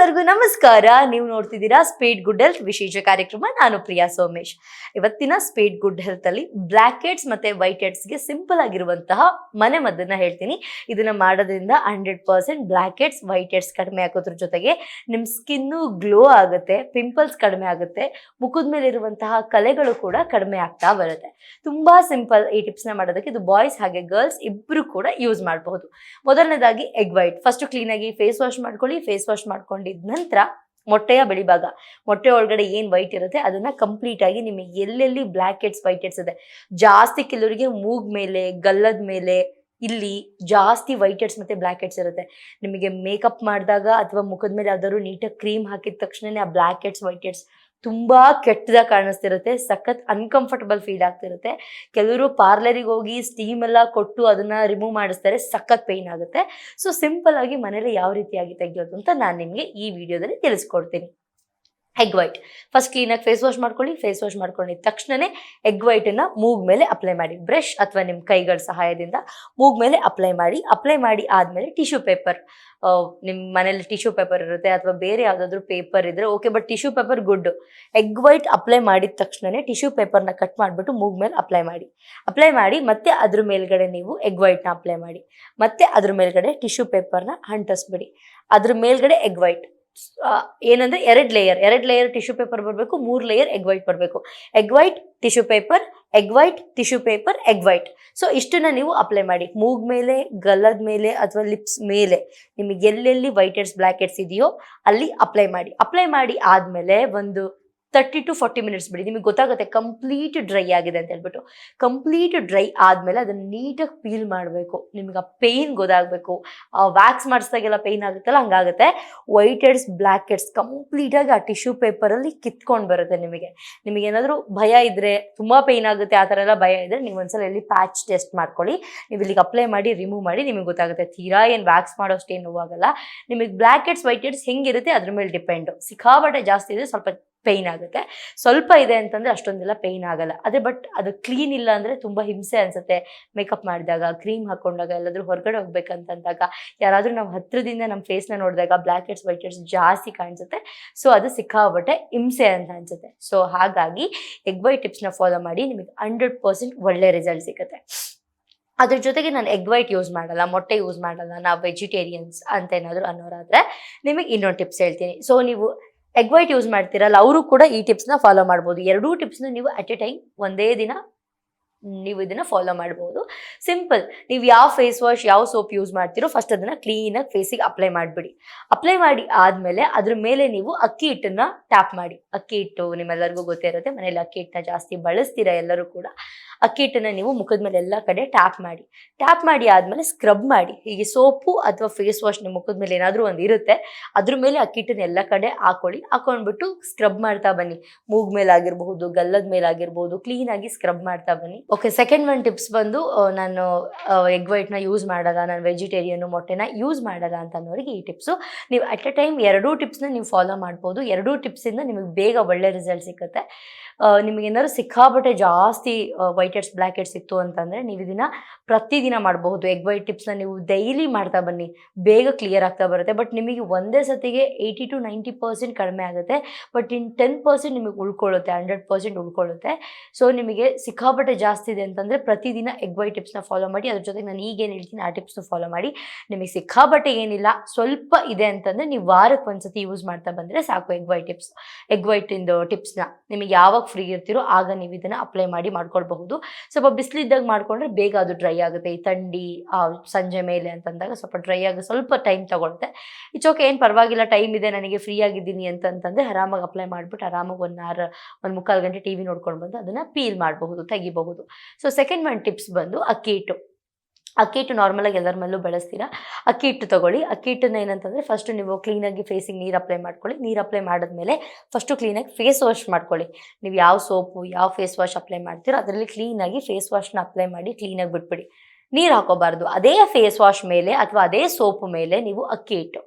ಎಲ್ಲರಿಗೂ ನಮಸ್ಕಾರ. ನೀವು ನೋಡ್ತಿದ್ದೀರಾ ಸ್ಪೀಡ್ ಗುಡ್ ಹೆಲ್ತ್ ವಿಶೇಷ ಕಾರ್ಯಕ್ರಮ. ನಾನು ಪ್ರಿಯಾ ಸೋಮೇಶ್. ಇವತ್ತಿನ ಸ್ಪೀಡ್ ಗುಡ್ ಹೆಲ್ತ್ ಅಲ್ಲಿ ಬ್ಲ್ಯಾಕ್ ಹೆಡ್ಸ್ ಮತ್ತೆ ವೈಟ್ ಹೆಡ್ಸ್ಗೆ ಸಿಂಪಲ್ ಆಗಿರುವಂತಹ ಮನೆ ಮದ್ದನ್ನ ಹೇಳ್ತೀನಿ. ಇದನ್ನ ಮಾಡೋದ್ರಿಂದ hundred percent black heads white heads ಕಡಿಮೆ ಆಗೋದ್ರ ಜೊತೆಗೆ ನಿಮ್ ಸ್ಕಿನ್ನು ಗ್ಲೋ ಆಗುತ್ತೆ ಪಿಂಪಲ್ಸ್ ಕಡಿಮೆ ಆಗುತ್ತೆ, ಮುಖದ ಮೇಲೆ ಇರುವಂತಹ ಕಲೆಗಳು ಕೂಡ ಕಡಿಮೆ ಆಗ್ತಾ ಬರುತ್ತೆ. ತುಂಬಾ ಸಿಂಪಲ್ ಈ ಟಿಪ್ಸ್ನ ಮಾಡೋದಕ್ಕೆ ಇದು ಬಾಯ್ಸ್ ಹಾಗೆ ಗರ್ಲ್ಸ್ ಇಬ್ರು ಕೂಡ ಯೂಸ್ ಮಾಡಬಹುದು. ಮೊದಲನೇದಾಗಿ ಎಗ್ ವೈಟ್ ಫಸ್ಟ್ ಕ್ಲೀನ್ ಆಗಿ ಫೇಸ್ ವಾಶ್ ಮಾಡ್ಕೊಳ್ಳಿ ಫೇಸ್ ವಾಶ್ ಮಾಡ್ಕೊಂಡಿದ ನಂತರ ಮೊಟ್ಟೆಯ ಬಿಳಿಭಾಗ ಮೊಟ್ಟೆ ಒಳಗಡೆ ಏನ್ ವೈಟ್ ಇರುತ್ತೆ, ಅದನ್ನ ಕಂಪ್ಲೀಟ್ ಆಗಿ ನಿಮಗೆ ಎಲ್ಲೆಲ್ಲಿ ಬ್ಲ್ಯಾಕ್ ಹೆಡ್ಸ್ ವೈಟ್ ಹೆಡ್ಸ್ ಇದೆ. ಜಾಸ್ತಿ ಕೆಲವರಿಗೆ ಮೂಗ್ ಮೇಲೆ, ಗಲ್ಲದ ಮೇಲೆ ಇಲ್ಲಿ ಜಾಸ್ತಿ ವೈಟ್ ಹೆಡ್ಸ್ ಮತ್ತೆ ಬ್ಲ್ಯಾಕ್ ಹೆಡ್ಸ್ ಇರುತ್ತೆ. ನಿಮಗೆ ಮೇಕಪ್ ಮಾಡಿದಾಗ ಅಥವಾ ಮುಖದ ಮೇಲೆ ಯಾವ್ದಾದ್ರು ನೀಟಾಗಿ ಕ್ರೀಮ್ ಹಾಕಿದ ತಕ್ಷಣನೇ ಆ ಬ್ಲ್ಯಾಕ್ ಹೆಡ್ಸ್ ವೈಟ್ ಹೆಡ್ಸ್ ತುಂಬಾ ಕೆಟ್ಟದಾಗ ಕಾಣಿಸ್ತಿರುತ್ತೆ, ಸಖತ್ ಅನ್ಕಂಫರ್ಟಬಲ್ ಫೀಲ್ ಆಗ್ತಿರುತ್ತೆ. ಕೆಲವರು ಪಾರ್ಲರಿಗೆ ಹೋಗಿ ಸ್ಟೀಮ್ ಎಲ್ಲ ಕೊಟ್ಟು ಅದನ್ನ ರಿಮೂವ್ ಮಾಡಿಸ್ತಾರೆ, ಸಖತ್ ಪೇಯ್ನ್ ಆಗುತ್ತೆ. ಸೊ ಸಿಂಪಲ್ ಆಗಿ ಮನೇಲಿ ಯಾವ ರೀತಿಯಾಗಿ ತೆಗಿಯೋದು ಅಂತ ನಾನು ನಿಮಗೆ ಈ ವಿಡಿಯೋದಲ್ಲಿ ತಿಳಿಸ್ಕೊಡ್ತೀನಿ. ಎಗ್ ವೈಟ್ ಫಸ್ಟ್ ಕ್ಲೀನಾಗಿ ಫೇಸ್ ವಾಶ್ ಮಾಡ್ಕೊಳ್ಳಿ ಫೇಸ್ ವಾಶ್ ಮಾಡ್ಕೊಂಡಿದ ತಕ್ಷಣನೇ ಎಗ್ ವೈಟನ್ನು ಮೂಗ್ ಮೇಲೆ ಅಪ್ಲೈ ಮಾಡಿ. ಬ್ರಷ್ ಅಥವಾ ನಿಮ್ಮ ಕೈಗಳ ಸಹಾಯದಿಂದ ಮೂಗ್ ಮೇಲೆ ಅಪ್ಲೈ ಮಾಡಿ. ಅಪ್ಲೈ ಮಾಡಿ ಆದಮೇಲೆ ಟಿಶ್ಯೂ ಪೇಪರ್ ನಿಮ್ಮ ಮನೇಲಿ ಟಿಶ್ಯೂ ಪೇಪರ್ ಇರುತ್ತೆ ಅಥವಾ ಬೇರೆ ಯಾವುದಾದ್ರೂ ಪೇಪರ್ ಇದ್ರೆ okay but tissue paper good egg white apply ಮಾಡಿದ ತಕ್ಷಣನೇ ಟಿಶ್ಯೂ ಪೇಪರ್ನ ಕಟ್ ಮಾಡಿಬಿಟ್ಟು ಮೂಗ್ ಮೇಲೆ ಅಪ್ಲೈ ಮಾಡಿ. ಅಪ್ಲೈ ಮಾಡಿ, ಮತ್ತೆ ಅದ್ರ ಮೇಲ್ಗಡೆ ನೀವು ಎಗ್ ವೈಟ್ನ ಅಪ್ಲೈ ಮಾಡಿ. ಮತ್ತೆ ಅದ್ರ ಮೇಲ್ಗಡೆ ಟಿಶ್ಯೂ ಪೇಪರ್ನ ಹಂಟಿಸ್ಬಿಡಿ ಅದ್ರ ಮೇಲ್ಗಡೆ ಎಗ್ ವೈಟ್ ಏನಂದ್ರೆ ಎರಡು ಲೇಯರ್ ಎರಡು ಲೇಯರ್ ಟಿಶ್ಯೂ ಪೇಪರ್ ಬರಬೇಕು, ಮೂರು ಲೇಯರ್ ಎಗ್ ವೈಟ್ ಬರಬೇಕು. Egg white tissue paper egg white tissue paper egg white so ಇಷ್ಟನ್ನ ನೀವು ಅಪ್ಲೈ ಮಾಡಿ. ಮೂಗ್ ಮೇಲೆ, ಗಲ್ಲದ ಮೇಲೆ ಅಥವಾ ಲಿಪ್ಸ್ ಮೇಲೆ, ನಿಮಗೆ ಎಲ್ಲೆಲ್ಲಿ ವೈಟ್ ಹೆಡ್ಸ್ ಬ್ಲ್ಯಾಕ್ ಹೆಡ್ಸ್ ಇದೆಯೋ ಅಲ್ಲಿ ಅಪ್ಲೈ ಮಾಡಿ. ಅಪ್ಲೈ ಮಾಡಿ ಆದ್ಮೇಲೆ ಒಂದು ತರ್ಟಿ ಟು ಫಾರ್ಟಿ ಮಿನಿಟ್ಸ್ ಬಿಡಿ. ನಿಮಗೆ ಗೊತ್ತಾಗುತ್ತೆ ಕಂಪ್ಲೀಟ್ ಡ್ರೈ ಆಗಿದೆ ಅಂತ ಹೇಳ್ಬಿಟ್ಟು. ಕಂಪ್ಲೀಟ್ ಡ್ರೈ ಆದಮೇಲೆ ಅದನ್ನು ನೀಟಾಗಿ ಪೀಲ್ ಮಾಡಬೇಕು. ನಿಮ್ಗೆ ಆ ಪೇಯ್ನ್ ಗೊತ್ತಾಗಬೇಕು. ವ್ಯಾಕ್ಸ್ ಮಾಡಿಸ್ದಾಗೆಲ್ಲ ಪೇಯ್ನ್ ಆಗುತ್ತಲ್ಲ, ಹಂಗಾಗುತ್ತೆ. ವೈಟ್ ಹೆಡ್ಸ್ ಬ್ಲ್ಯಾಕ್ ಹೆಡ್ಸ್ ಕಂಪ್ಲೀಟಾಗಿ ಆ ಟಿಶ್ಯೂ ಪೇಪರಲ್ಲಿ ಕಿತ್ಕೊಂಡು ಬರುತ್ತೆ ನಿಮಗೆ. ನಿಮಗೆ ಏನಾದರೂ ಭಯ ಇದ್ರೆ, ತುಂಬ ಪೇಯ್ನ್ ಆಗುತ್ತೆ, ಆ ಥರ ಎಲ್ಲ ಭಯ ಇದ್ರೆ ನೀವು ಒಂದ್ಸಲ ಇಲ್ಲಿ ಪ್ಯಾಚ್ ಟೆಸ್ಟ್ ಮಾಡ್ಕೊಳ್ಳಿ. ನೀವು ಇಲ್ಲಿಗೆ ಅಪ್ಲೈ ಮಾಡಿ ರಿಮೂವ್ ಮಾಡಿ, ನಿಮಗೆ ಗೊತ್ತಾಗುತ್ತೆ. ತೀರಾ ಏನು ವ್ಯಾಕ್ಸ್ ಮಾಡೋಷ್ಟು ಏನು ನಿಮಗೆ ಬ್ಲ್ಯಾಕ್ ಹೆಡ್ಸ್ ವೈಟ್ ಹೆಡ್ಸ್ ಹೆಂಗಿರುತ್ತೆ, ಅದ್ರ ಮೇಲೆ ಡಿಪೆಂಡು ಸಿಕ್ಕಾಬಟ್ಟೆ ಜಾಸ್ತಿ ಇದೆ ಸ್ವಲ್ಪ ಪೇಯ್ನ್ ಆಗುತ್ತೆ. ಸ್ವಲ್ಪ ಇದೆ ಅಂತಂದ್ರೆ ಅಷ್ಟೊಂದೆಲ್ಲ ಪೇಯ್ನ್ ಆಗಲ್ಲ. ಅದೇ ಬಟ್ ಅದು ಕ್ಲೀನ್ ಇಲ್ಲ ಅಂದ್ರೆ ತುಂಬಾ ಹಿಂಸೆ ಅನ್ಸುತ್ತೆ. ಮೇಕಪ್ ಮಾಡಿದಾಗ ಕ್ರೀಮ್ ಹಾಕೊಂಡಾಗ, ಎಲ್ಲಾದರೂ ಹೊರಗಡೆ ಹೋಗ್ಬೇಕಂತಂದಾಗ, ಯಾರಾದ್ರೂ ನಾವು ಹತ್ತಿರದಿಂದ ನಮ್ಮ ಫೇಸ್ನ ನೋಡಿದಾಗ ಬ್ಲ್ಯಾಕ್ ಹೆಡ್ಸ್ ವೈಟ್ ಹೆಡ್ಸ್ ಜಾಸ್ತಿ ಕಾಣಿಸುತ್ತೆ. ಸೊ ಅದು ಸಿಕ್ಕಾಬಟ್ಟೆ ಹಿಂಸೆ ಅಂತ ಅನ್ಸುತ್ತೆ. ಸೊ ಹಾಗಾಗಿ ಎಗ್ ವೈಟ್ ಟಿಪ್ಸ್ನ ಫಾಲೋ ಮಾಡಿ ನಿಮಗೆ ಹಂಡ್ರೆಡ್ ಪರ್ಸೆಂಟ್ ಒಳ್ಳೆ ರಿಸಲ್ಟ್ ಸಿಗುತ್ತೆ. ಅದ್ರ ಜೊತೆಗೆ ನಾನು ಎಗ್ ವೈಟ್ ಯೂಸ್ ಮಾಡಲ್ಲ, ಮೊಟ್ಟೆ ಯೂಸ್ ಮಾಡಲ್ಲ, ನಾವು ವೆಜಿಟೇರಿಯನ್ಸ್ ಅಂತ ಏನಾದರೂ ಅನ್ನೋರಾದರೆ ನಿಮಗೆ ಇನ್ನೊಂದು ಟಿಪ್ಸ್ ಹೇಳ್ತೀನಿ. ಸೊ ನೀವು ಎಗ್ ವೈಟ್ ಯೂಸ್ ಮಾಡ್ತೀರಲ್ಲ, ಅವರು ಕೂಡ ಈ ಟಿಪ್ಸ್ನ ಫಾಲೋ ಮಾಡ್ಬೋದು. ಎರಡೂ ಟಿಪ್ಸ್ನ ನೀವು ಅಟ್ ಎ ಟೈಮ್ ಒಂದೇ ದಿನ ನೀವು ಇದನ್ನ ಫಾಲೋ ಮಾಡ್ಬೋದು. ಸಿಂಪಲ್ ನೀವು ಯಾವ ಫೇಸ್ ವಾಶ್ ಯಾವ ಸೋಪ್ ಯೂಸ್ ಮಾಡ್ತೀರೋ ಫಸ್ಟ್ ಅದನ್ನ ಕ್ಲೀನ್ ಆಗಿ ಫೇಸಿಗೆ ಅಪ್ಲೈ ಮಾಡಿಬಿಡಿ. ಅಪ್ಲೈ ಮಾಡಿ ಆದ್ಮೇಲೆ ಅದ್ರ ಮೇಲೆ ನೀವು ಅಕ್ಕಿ ಹಿಟ್ಟನ್ನ ಟ್ಯಾಪ್ ಮಾಡಿ. ಅಕ್ಕಿ ಹಿಟ್ಟು ನಿಮ್ಮೆಲ್ಲರಿಗೂ ಗೊತ್ತೇ ಇರುತ್ತೆ, ಮನೇಲಿ ಅಕ್ಕಿ ಹಿಟ್ಟನ್ನ ಜಾಸ್ತಿ ಬಳಸ್ತೀರಾ ಎಲ್ಲರೂ ಕೂಡ, ಅಕ್ಕಿ ಹಿಟ್ಟನ್ನ ನೀವು ಮುಖದ ಮೇಲೆ ಎಲ್ಲ ಕಡೆ ಟ್ಯಾಪ್ ಮಾಡಿ. ಟ್ಯಾಪ್ ಮಾಡಿ ಆದ್ಮೇಲೆ ಸ್ಕ್ರಬ್ ಮಾಡಿ. ಹೀಗೆ ಸೋಪು ಅಥವಾ ಫೇಸ್ ವಾಶ್ ನಿಮ್ಮ ಮುಖದ ಮೇಲೆ ಏನಾದರೂ ಒಂದು ಇರುತ್ತೆ, ಅದ್ರ ಮೇಲೆ ಅಕ್ಕಿ ಹಿಟ್ಟನ್ನ ಎಲ್ಲ ಕಡೆ ಹಾಕೊಳ್ಳಿ. ಹಾಕೊಂಡ್ಬಿಟ್ಟು ಸ್ಕ್ರಬ್ ಮಾಡ್ತಾ ಬನ್ನಿ. ಮೂಗ್ ಮೇಲೆ ಆಗಿರಬಹುದು, ಗಲ್ಲದ ಕ್ಲೀನ್ ಆಗಿ ಸ್ಕ್ರಬ್ ಮಾಡ್ತಾ ಬನ್ನಿ. ಓಕೆ ಸೆಕೆಂಡ್ ಒನ್ ಟಿಪ್ಸ್ ಬಂದು ನಾನು ಎಗ್ ವೈಟ್ನ ಯೂಸ್ ಮಾಡಲ್ಲ, ನಾನು ವೆಜಿಟೇರಿಯನ್ನು ಮೊಟ್ಟೆನ ಯೂಸ್ ಮಾಡಲ್ಲ ಅಂತ ಅನ್ನೋರಿಗೆ ಈ ಟಿಪ್ಸು ನೀವು ಅಟ್ ಎ ಟೈಮ್ ಎರಡೂ ಟಿಪ್ಸ್ನ ನೀವು ಫಾಲೋ ಮಾಡ್ಬೋದು. ಎರಡೂ ಟಿಪ್ಸಿಂದ ನಿಮಗೆ ಬೇಗ ಒಳ್ಳೆ ರಿಸಲ್ಟ್ ಸಿಗುತ್ತೆ ನಿಮಗೆ ಏನಾದ್ರು ಸಿಕ್ಕಾಬಟ್ಟೆ ಜಾಸ್ತಿ ವೈಟ್ ಹೆಡ್ಸ್ ಬ್ಲ್ಯಾಕ್ ಹೆಡ್ಸ್ ಇತ್ತು ಅಂತಂದರೆ ನೀವು ಇದನ್ನು ಪ್ರತಿದಿನ ಮಾಡಬಹುದು. ಎಗ್ ವೈಟ್ ಟಿಪ್ಸ್ನ ನೀವು ಡೈಲಿ ಮಾಡ್ತಾ ಬನ್ನಿ. ಬೇಗ ಕ್ಲಿಯರ್ ಆಗ್ತಾ ಬರುತ್ತೆ. ಬಟ್ ನಿಮಗೆ ಒಂದೇ ಸತಿಗೆ ಏಯ್ಟಿ ಟು ನೈಂಟಿ ಪರ್ಸೆಂಟ್ ಕಡಿಮೆ ಆಗುತ್ತೆ. ಬಟ್ ಇನ್ ಟೆನ್ ಪರ್ಸೆಂಟ್ ನಿಮಗೆ ಉಳ್ಕೊಳ್ಳುತ್ತೆ ಹಂಡ್ರೆಡ್ ಪರ್ಸೆಂಟ್ ಉಳ್ಕೊಳ್ಳುತ್ತೆ. ಸೊ ನಿಮಗೆ ಸಿಕ್ಕಾಪಟ್ಟೆ ಜಾಸ್ತಿ ಇದೆ ಅಂತಂದರೆ ಪ್ರತಿದಿನ ಎಗ್ ವೈಟ್ ಟಿಪ್ಸ್ನ ಫಾಲೋ ಮಾಡಿ ಅದ್ರ ಜೊತೆಗೆ ನಾನು ಈಗೇನು ಹೇಳ್ತೀನಿ ಆ ಟಿಪ್ಸ್ನ ಫಾಲೋ ಮಾಡಿ. ನಿಮಗೆ ಸಿಕ್ಕಾಪಟ್ಟೆ ಏನಿಲ್ಲ ಸ್ವಲ್ಪ ಇದೆ ಅಂತಂದರೆ ನೀವು ವಾರಕ್ಕೆ ಒಂದ್ಸತಿ ಯೂಸ್ ಮಾಡ್ತಾ ಬಂದರೆ ಸಾಕು ಎಗ್ ವೈಟ್ ಟಿಪ್ಸ್ ಎಗ್ ವೈಟಿಂದು ಟಿಪ್ಸ್ನ ನಿಮಗೆ ಯಾವಾಗ ಫ್ರೀ ಇರ್ತೀರೋ ಆಗ ನೀವು ಇದನ್ನು ಅಪ್ಲೈ ಮಾಡಿ ಮಾಡ್ಕೊಳ್ಬಹುದು. ಸ್ವಲ್ಪ ಬಿಸಿಲಿದ್ದಾಗ ಮಾಡ್ಕೊಂಡ್ರೆ ಬೇಗ ಅದು ಡ್ರೈ ಆಗುತ್ತೆ. ಈ ಆ, ಸಂಜೆ ಮೇಲೆ ಅಂತಂದಾಗ ಸ್ವಲ್ಪ ಡ್ರೈ ಆಗಿ ಸ್ವಲ್ಪ ಟೈಮ್ ತೊಗೊಳುತ್ತೆ. ಇಟ್ಸ್ ಓಕೆ ಏನು ಪರವಾಗಿಲ್ಲ ಟೈಮ್ ಇದೆ ನನಗೆ ಫ್ರೀ ಆಗಿದ್ದೀನಿ ಅಂತಂತಂದರೆ ಆರಾಮಾಗಿ ಅಪ್ಲೈ ಮಾಡಿಬಿಟ್ಟು ಆರಾಮಾಗಿ ಒಂದು ಆರು ಒಂದು ಮುಕ್ಕಾಲು ಗಂಟೆ ಟಿ ವಿ ನೋಡ್ಕೊಂಡು ಬಂದು ಅದನ್ನು ಪೀಲ್ ಮಾಡಬಹುದು ತೆಗಿಬಹುದು. ಸೊ ಸೆಕೆಂಡ್ ಒನ್ ಟಿಪ್ಸ್ ಬಂದು ಅಕ್ಕಿ ಹಿಟ್ಟು ಅಕ್ಕಿ ಹಿಟ್ಟು ನಾರ್ಮಲಾಗಿ ಎಲ್ಲರ ಮೇಲೂ ಬೆಳೆಸ್ತೀರಾ? ಅಕ್ಕಿ ಹಿಟ್ಟು ತಗೊಳ್ಳಿ. ಅಕ್ಕಿ ಹಿಟ್ಟನ್ನ ಏನಂತಂದರೆ ಫಸ್ಟ್ ನೀವು ಕ್ಲೀನಾಗಿ ಫೇಸಿಗೆ ನೀರು ಅಪ್ಲೈ ಮಾಡ್ಕೊಳ್ಳಿ. ನೀರು ಅಪ್ಲೈ ಮಾಡಿದ್ಮೇಲೆ ಫಸ್ಟು ಕ್ಲೀನಾಗಿ ಫೇಸ್ ವಾಶ್ ಮಾಡ್ಕೊಳ್ಳಿ. ನೀವು ಯಾವ ಸೋಪು ಯಾವ ಫೇಸ್ ವಾಶ್ ಅಪ್ಲೈ ಮಾಡ್ತೀರೋ ಅದರಲ್ಲಿ ಕ್ಲೀನಾಗಿ ಫೇಸ್ ವಾಶ್ನ ಅಪ್ಲೈ ಮಾಡಿ ಕ್ಲೀನಾಗಿ ಬಿಟ್ಬಿಡಿ. ನೀರು ಹಾಕೋಬಾರ್ದು. ಅದೇ ಫೇಸ್ ವಾಶ್ ಮೇಲೆ ಅಥವಾ ಅದೇ ಸೋಪ್ ಮೇಲೆ ನೀವು ಅಕ್ಕಿ ಹಿಟ್ಟು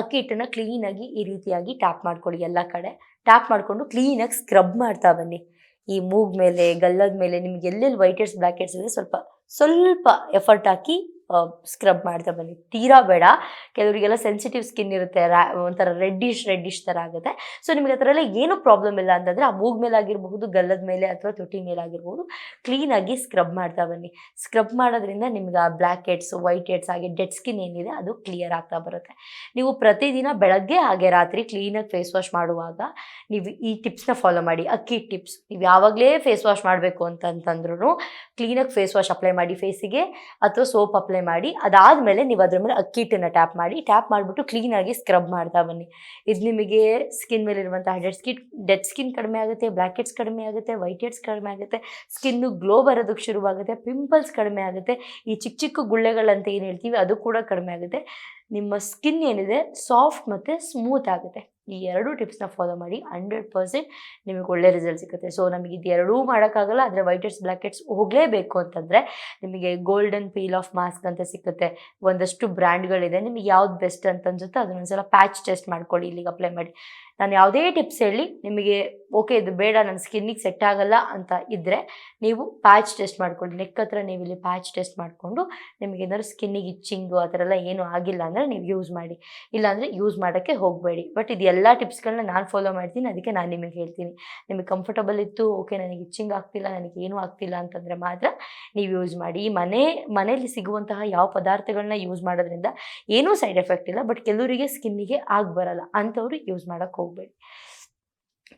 ಅಕ್ಕಿ ಹಿಟ್ಟನ್ನ ಕ್ಲೀನಾಗಿ ಈ ರೀತಿಯಾಗಿ ಟ್ಯಾಪ್ ಮಾಡ್ಕೊಳ್ಳಿ ಎಲ್ಲ ಕಡೆ. ಟ್ಯಾಪ್ ಮಾಡಿಕೊಂಡು ಕ್ಲೀನಾಗಿ ಸ್ಕ್ರಬ್ ಮಾಡ್ತಾ ಬನ್ನಿ. ಈ ಮೂಗ್ ಮೇಲೆ, ಗಲ್ಲದ ಮೇಲೆ ನಿಮ್ಗೆ ಎಲ್ಲೆಲ್ಲಿ ವೈಟ್ ಹೆಡ್ಸ್ ಬ್ಲ್ಯಾಕ್ ಹೆಡ್ಸ್ ಇದೆ ಸ್ವಲ್ಪ ಸ್ವಲ್ಪ ಎಫರ್ಟ್ ಹಾಕಿ ಸ್ಕ್ರಬ್ ಮಾಡ್ತಾ ಬನ್ನಿ. ತೀರಾ ಬೇಡ. ಕೆಲವರಿಗೆಲ್ಲ ಸೆನ್ಸಿಟಿವ್ ಸ್ಕಿನ್ ಇರುತ್ತೆ ಒಂಥರ ರೆಡ್ಡಿಶ್ ರೆಡ್ಡಿಶ್ ಥರ ಆಗುತ್ತೆ. ಸೊ ನಿಮಗೆ ಎಲ್ಲ ಏನೂ ಪ್ರಾಬ್ಲಮ್ ಇಲ್ಲ ಅಂತಂದರೆ ಆ ಮೂಗ್ ಮೇಲೆ ಆಗಿರಬಹುದು ಗಲ್ಲದ ಮೇಲೆ ಅಥವಾ ತೊಟ್ಟಿ ಮೇಲೆ ಆಗಿರ್ಬೋದು ಕ್ಲೀನಾಗಿ ಸ್ಕ್ರಬ್ ಮಾಡ್ತಾ ಬನ್ನಿ. ಸ್ಕ್ರಬ್ ಮಾಡೋದ್ರಿಂದ ನಿಮ್ಗೆ ಆ ಬ್ಲ್ಯಾಕ್ ಹೆಡ್ಸ್ ವೈಟ್ ಹೆಡ್ಸ್ ಹಾಗೆ ಡೆಡ್ ಸ್ಕಿನ್ ಏನಿದೆ ಅದು ಕ್ಲಿಯರ್ ಆಗ್ತಾ ಬರುತ್ತೆ. ನೀವು ಪ್ರತಿದಿನ ಬೆಳಗ್ಗೆ ಹಾಗೆ ರಾತ್ರಿ ಕ್ಲೀನಾಗಿ ಫೇಸ್ ವಾಶ್ ಮಾಡುವಾಗ ನೀವು ಈ ಟಿಪ್ಸ್ನ ಫಾಲೋ ಮಾಡಿ. ಅಕ್ಕಿ ಟಿಪ್ಸ್ ನೀವು ಯಾವಾಗಲೇ ಫೇಸ್ ವಾಶ್ ಮಾಡಬೇಕು ಅಂತಂತಂದ್ರೂ ಕ್ಲೀನಾಗಿ ಫೇಸ್ ವಾಶ್ ಅಪ್ಲೈ ಮಾಡಿ ಫೇಸಿಗೆ ಅಥವಾ ಸೋಪ್ ಅಪ್ಲೈ ಮಾಡಿ, ಅದಾದಮೇಲೆ ನೀವು ಅದ್ರ ಮೇಲೆ ಅಕ್ಕಿ ಹಿಟ್ಟನ್ನು ಟ್ಯಾಪ್ ಮಾಡಿ ಟ್ಯಾಪ್ ಮಾಡಿಬಿಟ್ಟು ಕ್ಲೀನಾಗಿ ಸ್ಕ್ರಬ್ ಮಾಡ್ತಾ ಬನ್ನಿ. ಇದು ನಿಮಗೆ ಸ್ಕಿನ್ ಮೇಲೆ ಇರುವಂತಹ ಡೆಡ್ ಸ್ಕಿನ್ ಡೆಡ್ ಸ್ಕಿನ್ ಕಡಿಮೆ ಆಗುತ್ತೆ ಬ್ಲ್ಯಾಕ್ ಹೆಡ್ಸ್ ಕಡಿಮೆ ಆಗುತ್ತೆ ವೈಟ್ ಹೆಡ್ಸ್ ಕಡಿಮೆ ಆಗುತ್ತೆ ಸ್ಕಿನ್ನು ಗ್ಲೋ ಬರೋದಕ್ಕೆ ಶುರುವಾಗುತ್ತೆ ಪಿಂಪಲ್ಸ್ ಕಡಿಮೆ ಆಗುತ್ತೆ, ಈ ಚಿಕ್ಕ ಚಿಕ್ಕ ಗುಳ್ಳೆಗಳಂತ ಏನು ಹೇಳ್ತೀವಿ ಅದು ಕೂಡ ಕಡಿಮೆ ಆಗುತ್ತೆ. ನಿಮ್ಮ ಸ್ಕಿನ್ ಏನಿದೆ ಸಾಫ್ಟ್ ಮತ್ತು ಸ್ಮೂತ್ ಆಗುತ್ತೆ. ಈ ಎರಡು ಟಿಪ್ಸ್ನ ಫಾಲೋ ಮಾಡಿ ಹಂಡ್ರೆಡ್ ಪರ್ಸೆಂಟ್ ನಿಮಗೆ ಒಳ್ಳೆ ರಿಸಲ್ಟ್ ಸಿಗುತ್ತೆ. ಸೊ ನಮಗೆ ಇದು ಎರಡೂ ಮಾಡೋಕ್ಕಾಗಲ್ಲ, ಆದರೆ ವೈಟ್ ಹೆಡ್ಸ್ ಬ್ಲ್ಯಾಕ್ ಹೆಡ್ಸ್ ಹೋಗಲೇಬೇಕು ಅಂತಂದರೆ ನಿಮಗೆ ಗೋಲ್ಡನ್ ಪೀಲ್ ಆಫ್ ಮಾಸ್ಕ್ ಅಂತ ಸಿಗುತ್ತೆ. ಒಂದಷ್ಟು ಬ್ರ್ಯಾಂಡ್ಗಳಿದೆ ನಿಮಗೆ ಯಾವ್ದು ಬೆಸ್ಟ್ ಅಂತ ಅನ್ಸುತ್ತೆ ಅದನ್ನೊಂದ್ಸಲ ಪ್ಯಾಚ್ ಟೆಸ್ಟ್ ಮಾಡ್ಕೊಳ್ಳಿ, ಇಲ್ಲಿಗೆ ಅಪ್ಲೈ ಮಾಡಿ. ನಾನು ಯಾವುದೇ ಟಿಪ್ಸ್ ಹೇಳಿ ನಿಮಗೆ ಓಕೆ ಇದು ಬೇಡ ನನ್ನ ಸ್ಕಿನ್ನಿಗೆ ಸೆಟ್ ಆಗಲ್ಲ ಅಂತ ಇದ್ದರೆ ನೀವು ಪ್ಯಾಚ್ ಟೆಸ್ಟ್ ಮಾಡ್ಕೊಳ್ಳಿ. ನೆಕ್ ಹತ್ರ ನೀವು ಇಲ್ಲಿ ಪ್ಯಾಚ್ ಟೆಸ್ಟ್ ಮಾಡಿಕೊಂಡು ನಿಮಗೆ ಏನಾದ್ರು ಸ್ಕಿನ್ನಿಗೆ ಇಚ್ಚಿಂಗು ಆ ಥರ ಎಲ್ಲ ಏನೂ ಆಗಿಲ್ಲ ಅಂದರೆ ನೀವು ಯೂಸ್ ಮಾಡಿ. ಇಲ್ಲಾಂದರೆ ಯೂಸ್ ಮಾಡೋಕ್ಕೆ ಹೋಗಬೇಡಿ. ಬಟ್ ಇದು ಎಲ್ಲ ಟಿಪ್ಸ್ಗಳನ್ನ ನಾನು ಫಾಲೋ ಮಾಡ್ತೀನಿ. ಅದಕ್ಕೆ ನಾನು ನಿಮಗೆ ಹೇಳ್ತೀನಿ. ನಿಮಗೆ ಕಂಫರ್ಟಬಲ್ ಇತ್ತು ಓಕೆ ನನಗೆ ಇಚ್ಚಿಂಗ್ ಆಗ್ತಿಲ್ಲ, ನನಗೆ ಏನೂ ಆಗ್ತಿಲ್ಲ ಅಂತಂದರೆ ಮಾತ್ರ ನೀವು ಯೂಸ್ ಮಾಡಿ. ಈ ಮನೆ, ಮನೆಯಲ್ಲಿ ಸಿಗುವಂತಹ ಯಾವ ಪದಾರ್ಥಗಳನ್ನ ಯೂಸ್ ಮಾಡೋದ್ರಿಂದ ಏನೂ ಸೈಡ್ ಎಫೆಕ್ಟ್ ಇಲ್ಲ ಬಟ್ ಕೆಲವರಿಗೆ ಸ್ಕಿನ್ನಿಗೆ ಆಗಿ ಬರಲ್ಲ. ಅಂಥವ್ರು ಯೂಸ್ ಮಾಡೋಕ್ಕೆ ಹೋಗಬೇಡಿ.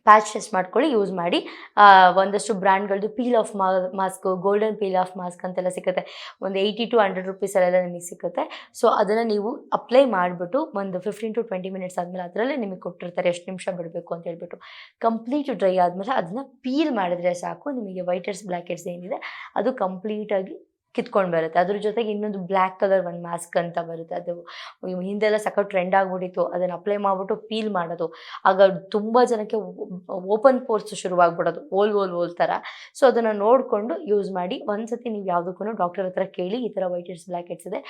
ಪ್ಯಾಚ್ ಟೆಸ್ಟ್ ಮಾಡ್ಕೊಳ್ಳಿ, ಯೂಸ್ ಮಾಡಿ. ಒಂದಷ್ಟು ಬ್ರ್ಯಾಂಡ್ಗಳದ್ದು peel off mask, golden peel off mask ಅಂತೆಲ್ಲ ಸಿಗುತ್ತೆ ಒಂದು ಏಯ್ಟಿ ಟು ಹಂಡ್ರೆಡ್ ರುಪೀಸಲ್ಲೆಲ್ಲ ನಿಮಗೆ ಸಿಗುತ್ತೆ ಸೊ, ಅದನ್ನು ನೀವು ಅಪ್ಲೈ ಮಾಡಿಬಿಟ್ಟು ಒಂದು ಫಿಫ್ಟೀನ್ ಟು ಟ್ವೆಂಟಿ ಮಿನಿಟ್ಸ್ ಆದಮೇಲೆ ಅದರಲ್ಲೇ ನಿಮಗೆ ಕೊಟ್ಟಿರ್ತಾರೆ, ಎಷ್ಟು ನಿಮಿಷ ಬಿಡಬೇಕು ಅಂತ ಹೇಳ್ಬಿಟ್ಟು. ಕಂಪ್ಲೀಟ್ ಡ್ರೈ ಆದಮೇಲೆ ಅದನ್ನು ಪೀಲ್ ಮಾಡಿದ್ರೆ ಸಾಕು, ನಿಮಗೆ ವೈಟ್ ಹೆಡ್ಸ್ ಬ್ಲ್ಯಾಕ್ ಹೆಡ್ಸ್ ಏನಿದೆ, ಅದು ಕಂಪ್ಲೀಟಾಗಿ ಕಿತ್ಕೊಂಡು ಬರುತ್ತೆ. ಅದ್ರ ಜೊತೆಗೆ ಇನ್ನೊಂದು ಬ್ಲ್ಯಾಕ್ ಕಲರ್ ಒಂದು ಮಾಸ್ಕ್ ಅಂತ ಬರುತ್ತೆ. ಅದು ಹಿಂದೆಲ್ಲ ಸಕ್ಕ ಟ್ರೆಂಡ್ ಆಗಿಬಿಟ್ಟಿತ್ತು. ಅದನ್ನು ಅಪ್ಲೈ ಮಾಡಿಬಿಟ್ಟು ಪೀಲ್ ಮಾಡೋದು. ಆಗ ತುಂಬ ಜನಕ್ಕೆ ಓಪನ್ ಪೋರ್ಸ್ ಶುರುವಾಗ್ಬಿಡೋದು. ಓಲ್ ಓಲ್ ಓಲ್ ಥರ ಸೊ ಅದನ್ನು ನೋಡಿಕೊಂಡು ಯೂಸ್ ಮಾಡಿ ಒಂದ್ಸತಿ ನೀವು ಯಾವುದಕ್ಕೂ ಡಾಕ್ಟರ್ ಹತ್ರ ಕೇಳಿ ಈ ಥರ ವೈಟ್ ಹೆಡ್ಸ್ ಬ್ಲ್ಯಾಕ್ ಹೆಡ್ಸ್ ಇದೆ.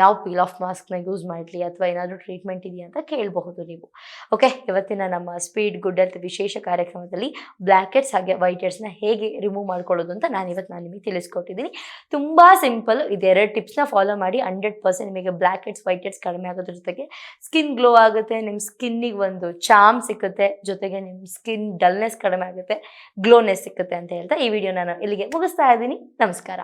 ಯಾವ ಪೀಲ್ ಆಫ್ ಮಾಸ್ಕ್ನ ಯೂಸ್ ಮಾಡಲಿ ಅಥವಾ ಏನಾದರೂ ಟ್ರೀಟ್ಮೆಂಟ್ ಇದೆಯಾ ಅಂತ ಕೇಳಬಹುದು ನೀವು. ಓಕೆ ಇವತ್ತಿನ ನಮ್ಮ ಸ್ಪೀಡ್ ಗುಡ್ ಹೆಲ್ತ್ ವಿಶೇಷ ಕಾರ್ಯಕ್ರಮದಲ್ಲಿ ಬ್ಲ್ಯಾಕ್ ಹೆಡ್ಸ್ ಹಾಗೆ ವೈಟ್ ಹೆಡ್ಸ್ನ ಹೇಗೆ ರಿಮೂವ್ ಮಾಡ್ಕೊಳ್ಳೋದು ಅಂತ ನಾನು ಇವತ್ತು ನಾನು ನಿಮಗೆ ತಿಳಿಸ್ಕೊಟ್ಟಿದ್ದೀನಿ. ತುಂಬ ಸಿಂಪಲ್. ಇದೆರಡು ಟಿಪ್ಸ್ನ ಫಾಲೋ ಮಾಡಿ ಹಂಡ್ರೆಡ್ ಪರ್ಸೆಂಟ್ ನಿಮಗೆ ಬ್ಲ್ಯಾಕ್ ಹೆಡ್ಸ್, ವೈಟ್ ಹೆಡ್ಸ್ ಕಡಿಮೆ ಆಗೋದ್ರ ಜೊತೆಗೆ ಸ್ಕಿನ್ ಗ್ಲೋ ಆಗುತ್ತೆ, ನಿಮ್ಮ ಸ್ಕಿನ್ನಿಗೆ ಒಂದು ಚಾಮ್ ಸಿಕ್ಕುತ್ತೆ, ಜೊತೆಗೆ ನಿಮ್ಮ ಸ್ಕಿನ್ ಡಲ್ನೆಸ್ ಕಡಿಮೆ ಆಗುತ್ತೆ, ಗ್ಲೋನೆಸ್ ಸಿಕ್ಕುತ್ತೆ ಅಂತ ಹೇಳ್ತಾ ಈ ವಿಡಿಯೋ ನಾನು ಇಲ್ಲಿಗೆ ಮುಗಿಸ್ತಾ ಇದ್ದೀನಿ. ನಮಸ್ಕಾರ.